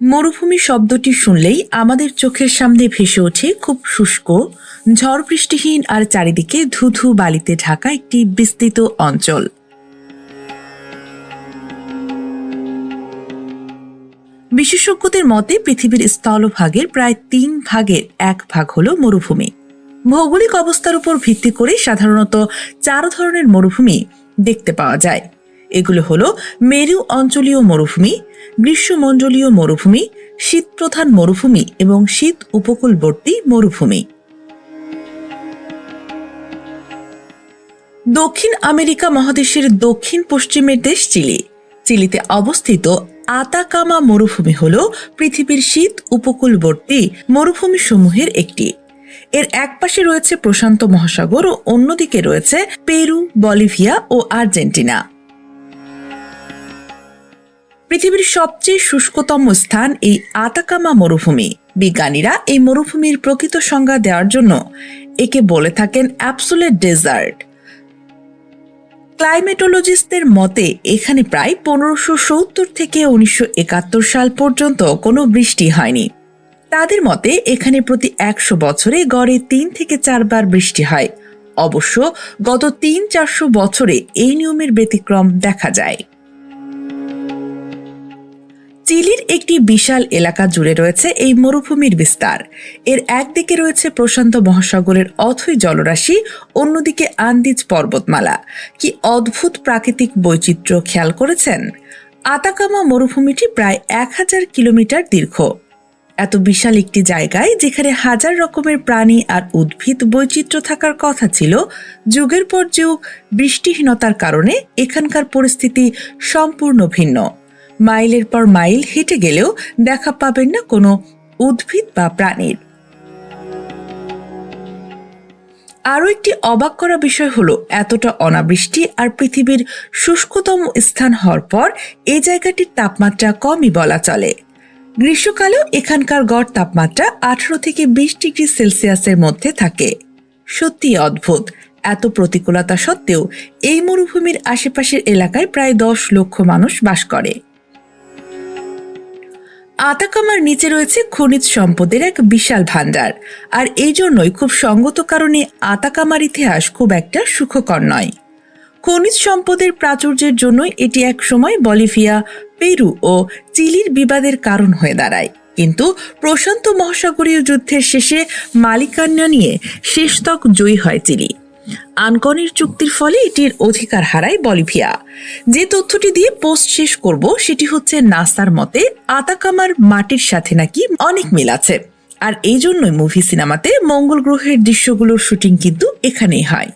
মরুভূমি শব্দটি শুনলেই আমাদের চোখের সামনে ভেসে ওঠে খুব শুষ্ক, ঝড় বৃষ্টিহীন আর চারিদিকে ধুধু বালিতে ঢাকা একটি বিস্তৃত অঞ্চল। বিশেষজ্ঞদের মতে পৃথিবীর স্থলভাগের প্রায় তিন ভাগের এক ভাগ হল মরুভূমি। ভৌগোলিক অবস্থার উপর ভিত্তি করে সাধারণত চার ধরনের মরুভূমি দেখতে পাওয়া যায়। এগুলো হলো মেরু অঞ্চলীয় মরুভূমি গ্রীষ্মমণ্ডলীয় মরুভূমি, শীতপ্রধান মরুভূমি এবং শীত উপকূলবর্তী মরুভূমি। দক্ষিণ আমেরিকা মহাদেশের দক্ষিণ পশ্চিমের দেশ চিলি। চিলিতে অবস্থিত আতাকামা মরুভূমি হল পৃথিবীর শীত উপকূলবর্তী মরুভূমি সমূহের একটি। এর একপাশে রয়েছে প্রশান্ত মহাসাগর ও অন্যদিকে রয়েছে পেরু, বলিভিয়া ও আর্জেন্টিনা। পৃথিবীর সবচেয়ে শুষ্কতম স্থান এই আতাকামা মরুভূমি। বিজ্ঞানীরা এই মরুভূমির প্রকৃত সংজ্ঞা দেওয়ার জন্য একে বলে থাকেন অ্যাবসোলেট ডেজার্ট। ক্লাইমেটোলজিস্টদের মতে, এখানে প্রায় পনেরোশো সত্তর থেকে উনিশশো একাত্তর সাল পর্যন্ত কোনো বৃষ্টি হয়নি। তাদের মতে, এখানে প্রতি একশো বছরে গড়ে তিন থেকে চারবার বৃষ্টি হয়। অবশ্য গত তিন চারশো বছরে এই নিয়মের ব্যতিক্রম দেখা যায়। চিলির একটি বিশাল এলাকা জুড়ে রয়েছে এই মরুভূমির বিস্তার। এর একদিকে রয়েছে প্রশান্ত মহাসাগরের অথই জলরাশি, অন্যদিকে আন্দিজ পর্বতমালা। কি অদ্ভুত প্রাকৃতিক বৈচিত্র্য খেয়াল করেছেন? আতাকামা মরুভূমিটি প্রায় এক হাজার কিলোমিটার দীর্ঘ। এত বিশাল একটি জায়গায় যেখানে হাজার রকমের প্রাণী আর উদ্ভিদ বৈচিত্র্য থাকার কথা ছিল, যুগের পর যুগ বৃষ্টিহীনতার কারণে এখানকার পরিস্থিতি সম্পূর্ণ ভিন্ন। মাইলের পর মাইল হেঁটে গেলেও দেখা পাবেন না কোনো উদ্ভিদ বা প্রাণীর। আরও একটি অবাক করা বিষয় হলো, এতটা অনাবৃষ্টি আর পৃথিবীর শুষ্কতম স্থান হওয়ার পর এই জায়গাটির তাপমাত্রা কমই বলা চলে। গ্রীষ্মকালেও এখানকার গড় তাপমাত্রা আঠারো থেকে বিশ ডিগ্রি সেলসিয়াসের মধ্যে থাকে। সত্যি অদ্ভুত। এত প্রতিকূলতা সত্ত্বেও এই মরুভূমির আশেপাশের এলাকায় প্রায় দশ লক্ষ মানুষ বাস করে। আতাকামার নিচে রয়েছে খনিজ সম্পদের এক বিশাল ভাণ্ডার। আর এই জন্যই খুব সঙ্গত কারণে আতাকামার ইতিহাস খুব একটা সুখকর নয়। খনিজ সম্পদের প্রাচুর্যের জন্যই এটি এক সময় বলিভিয়া, পেরু ও চিলির বিবাদের কারণ হয়ে দাঁড়ায়। কিন্তু প্রশান্ত মহাসাগরীয় যুদ্ধের শেষে মালিকানা নিয়ে শেষতক জয়ী হয় চিলি। আনকনের চুক্তির ফলে এটির অধিকার হারায় বলিভিয়া। যে তথ্যটি দিয়ে পোস্ট শেষ করব, সেটি হচ্ছে নাসার মতে আতাকামার মাটির সাথে নাকি অনেক মিল আছে। আর এই জন্যই মুভি সিনেমাতে মঙ্গল গ্রহের দৃশ্যগুলোর শুটিং কিন্তু এখানেই হয়।